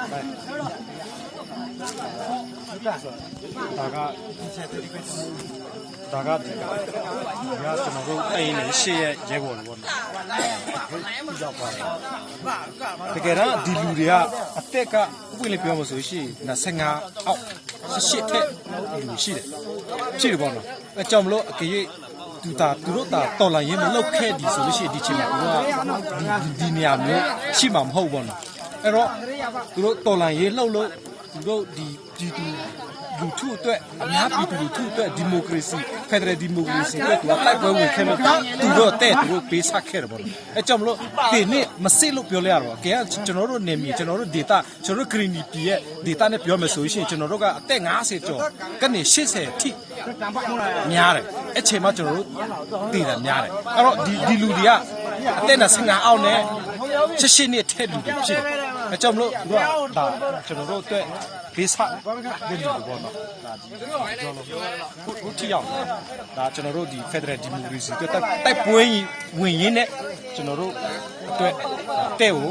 ဒါကဒါကဒီကကျွန်တော်တို့အိမ်နဲ့ရှေ့ရဲ့ရဲဘော်တွေပေါ့နော်ရောက်သွားတယ်တကယ်တော့ဒီလူတွေကအသက်ကဥပဒေပြောမှဆိုရှင်25အောက်18ထက်လူရှိတယ်ရှိတယ်ပေါ့နော်အဲကြောင့်မလို့အကြေးသူတာသူတို့တာတော်လာရင်မလောက်ခဲ့ဒီဆိုလို့ရှိရင်ဒီချိန်မှာသူကဒီဒီနေရာမျိုးရှိမှာမဟုတ်ဘောနော် အဲ့တော့သူတို့တော်လာရင်လှုပ်လို့သူတို့ဒီဒီသူလူထုအတွက်အများပြည်သူလူထုအတွက်ဒီမိုကရေစီဖက်ဒရယ်ဒီမိုကရေစီအတွက်သူကတိုက်ပွဲဝင်ခဲ့လို့သူတို့တဲ့သူတို့ပေးဆက်ခဲ့တယ်ပေါ့အဲကြောင့်မလို့ဒီနေ့မစစ်လို့ပြောလဲရတော့ကဲကျွန်တော်တို့နေမြေကျွန်တော်တို့ data ကျွန်တော်တို့ green tea ရဲ့ data နဲ့ပြောမယ်ဆိုရင်ကျွန်တော်တို့ကအသက်50ကျော်ကနေ80ထိများတယ်အဲ့ချိန်မှာကျွန်တော်တို့တည်တယ်များတယ်အဲ့တော့ဒီဒီလူတွေကအသက်25အောက်နဲ့88နှစ်ထက်လူတွေဖြစ်တယ် အဲကြောင့်မလို့သူကဒါကျွန်တော်တို့အတွက်ဘေးဆက်တဲ့လူတွေပေါ့နော်ဒါဒီကျွန်တော်တို့ခုထိရောက်ဒါကျွန်တော်တို့ဒီ Federal Democracy အတွက်တိုက်ပွဲဝင်ရင်းနဲ့ကျွန်တော်တို့အတွက်တဲ့ကို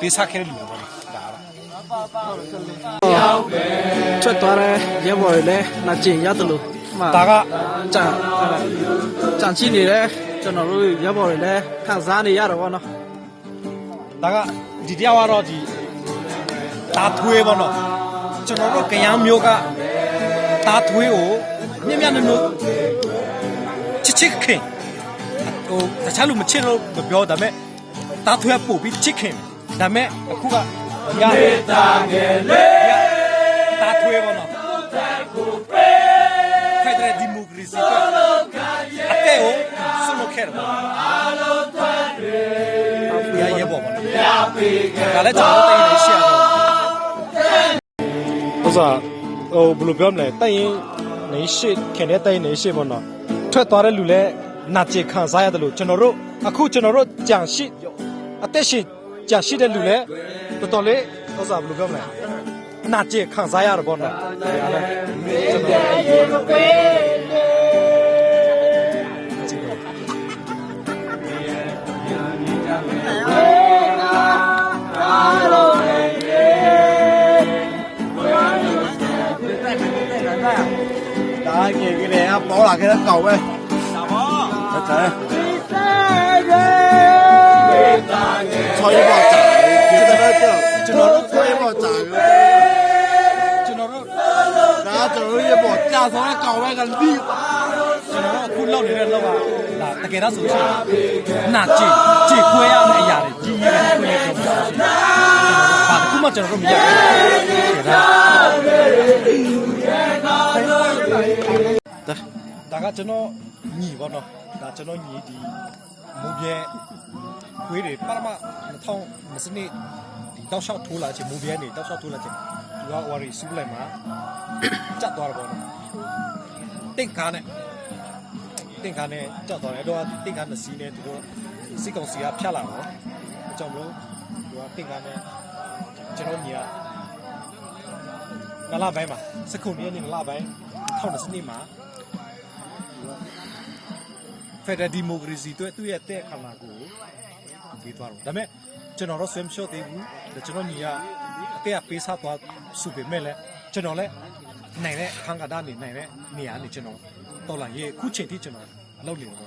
ဘေးဆက်ခဲ့တဲ့လူတွေပေါ့နော်ဒါပါထွက်သွားတဲ့ရဲဘော်တွေလည်းနာကျင်ရတယ်လို့မှဒါကကြံကြံချိနေတဲ့ကျွန်တော်တို့ရဲဘော်တွေလည်းခံစားနေရတော့ဗောနော်ဒါက ဒီတရားကတော့ဒီတာထွေးပေါ့နော်ကျွန်တော်တို့ကရမ်းမျိုးကတာထွေးကိုမြက်မြက်နုံနုံချစ်ချစ်ခင်ဟိုတခြားလူမချစ်လို့မပြောဒါပေမဲ့တာထွေးကပို့ပြီးချစ်ခင်ဒါပေမဲ့အခုကရတာငယ်လေးတာထွေးပေါ့နော်ဖက်ဒရယ်ဒီမိုကရေစီကအတဲ့ကိုဆွလို့ခဲ့တယ်ပေါ့ ရရဲပေါ့ပေါ့နော်ဒါလည်းကျွန်တော်တို့တိုင်းနေရှိရတော့ဥစားဟိုဘယ်လိုပြောမလဲတိုင်ရင်နေရှိခင်တဲ့တိုင်နေရှိပေါ့နော်ထွက်သွားတဲ့လူလည်းနာကျင်ခံစားရတယ်လို့ကျွန်တော်တို့အခုကျွန်တော်တို့ကြံရှိအသက်ရှင်ကြံရှိတဲ့လူလည်းတော်တော်လေးဥစားဘယ်လိုပြောမလဲနာကျင်ခံစားရတယ်ပေါ့နော်ဒါလည်းကျွန်တော် လေးကပေါ်လာခဲ့တဲ့ကောင်ပဲဟုတ်တယ်ချောရပါတာကျွန်တော်တို့ကျွန်တော်တို့ဆွဲပါတာကျွန်တော်တို့ဒါကျွန်တော်တို့ရပေါ်ကြာဆောင်တဲ့ကောင်ပဲကလီကျွန်တော်တို့အခုလောက်နေတဲ့လောက်ကဒါတကယ်တော့ဆိုလို့ရှိရင်နာကြည့်ကြည့်ခွဲရမယ့်အရာတွေကြီးကြီးပဲခွဲရကြတယ်ဘာတခုမှကျွန်တော်တို့မရဘူး ကကျွန်တော်ညီပေါ့နော်ဒါကျွန်တော်ညီဒီမူပြဲခွေးတွေပရမ2000မစနစ်ဒီတောက်လျှောက်ထိုးလာချင်းမူပြဲနေတောက်လျှောက်ထိုးလာချင်းသူကဝါရီစူးလိုက်မှာကြတ်သွားတယ်ပေါ့နော်တင့်ကားနဲ့တင့်ကားနဲ့ကြတ်သွားတယ်အဲ့တော့တင့်ကားနှစ်စီးနဲ့သူတို့စစ်ကောင်စီကဖြတ်လာတော့အကြောင်းမလို့သူကတင့်ကားနဲ့ကျွန်တော်ညီကနလပိုင်းမှာစကုနေနေနလပိုင်း1000စနစ်မှာ ဖက်ဒရယ်ဒီမိုကရေစီအတွက်သူ့ရဲ့တဲ့ခန္ဓာကိုယ်ကိုပေးသွားတော့ဒါပေမဲ့ကျွန်တော်တော့ဆွေးမလျှော့သေးဘူးဒါကျွန်တော်ညီကအတဲ့ကပေးစားသွားစုပေမဲ့လည်းကျွန်တော်လည်းနိုင်တဲ့ခန်းကတာနေနိုင်တဲ့နေရာနေကျွန်တော်တော်လာရေးအခုချိန်ထိကျွန်တော်လုပ်နေတော့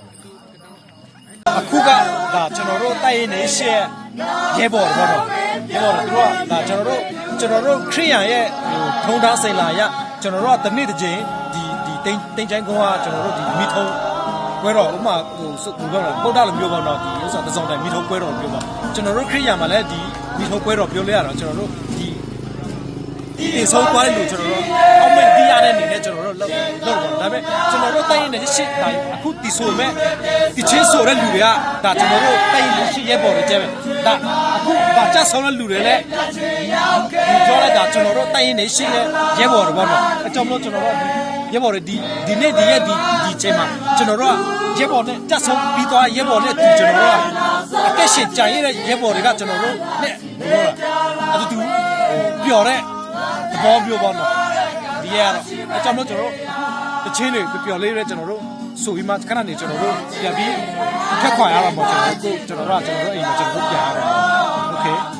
အခုကဒါကျွန်တော်တို့တိုက်ရင်နေရှက်ရဲဘော်တော့တော့ရဲဘော်တို့ကဒါကျွန်တော်တို့ကျွန်တော်တို့ခရိယန်ရဲ့ဟိုထုံးသားစိန်လာရကျွန်တော်တို့ကတစ်နေ့တစ်ချိန်ဒီဒီ တိန်တိန်ချိုင်းကုန်းကကျွန်တော်တို့ဒီမိထုံးပွဲတော်ဥမာဟိုစုဘယ်လိုလဲပုဒ္ဒလိုမျိုးပေါ့နော်ဒီဥစ္စာတစ်စောင်းတိုင်မိထုံးပွဲတော်မျိုးပေါ့ကျွန်တော်တို့ခရိယာမှာလည်းဒီမိထုံးပွဲတော်ပြောလဲရတော့ကျွန်တော်တို့ဒီဒီဆုံးသွားတဲ့လူကျွန်တော်တို့အောက်မဲ့ဒီရတဲ့အနေနဲ့ကျွန်တော်တို့လောက်လောက်ပါဒါပေမဲ့ကျွန်တော်တို့တိုင်းနေတဲ့ရှစ်တိုင်းအခုဒီဆိုမဲ့ဒီချင်းဆိုတဲ့လူတွေကဒါကျွန်တော်တို့တိုင်းနေတဲ့ရှစ်ရဲပေါ်တွေကျဲပဲဒါအခုဒါကြဆောင်တဲ့လူတွေလည်းဒီပြောလိုက်တာကျွန်တော်တို့တိုင်းနေတဲ့ရှစ်ရဲပေါ်တွေပေါ့နော်အကြောင်းလို့ကျွန်တော်တို့ ရဲဘော်တွေဒီဒီနေ့ဒီရက်ဒီဒီချိန်မှာကျွန်တော်တို့ကရဲဘော်နဲ့တက်ဆုံးပြီးသွားရဲဘော်နဲ့ကျွန်တော်တို့ကအသက်ရှင်ကြံရတဲ့ရဲဘော်တွေကကျွန်တော်တို့နဲ့ဘယ်လိုလဲအတူတူပျော်တဲ့သဘောမျိုးပေါ့နော်ဒီရတော့အကြောင်းလို့ကျွန်တော်တို့တချင်းတွေပျော်လေးတဲ့ကျွန်တော်တို့ဆိုပြီးမှခဏနေကျွန်တော်တို့ပြန်ပြီးထက်ခွာရတာပေါ့ကျွန်တော်တို့ကျွန်တော်တို့ကကျွန်တော်တို့အိမ်မှာကျွန်တော်တို့ပြန်ရတာ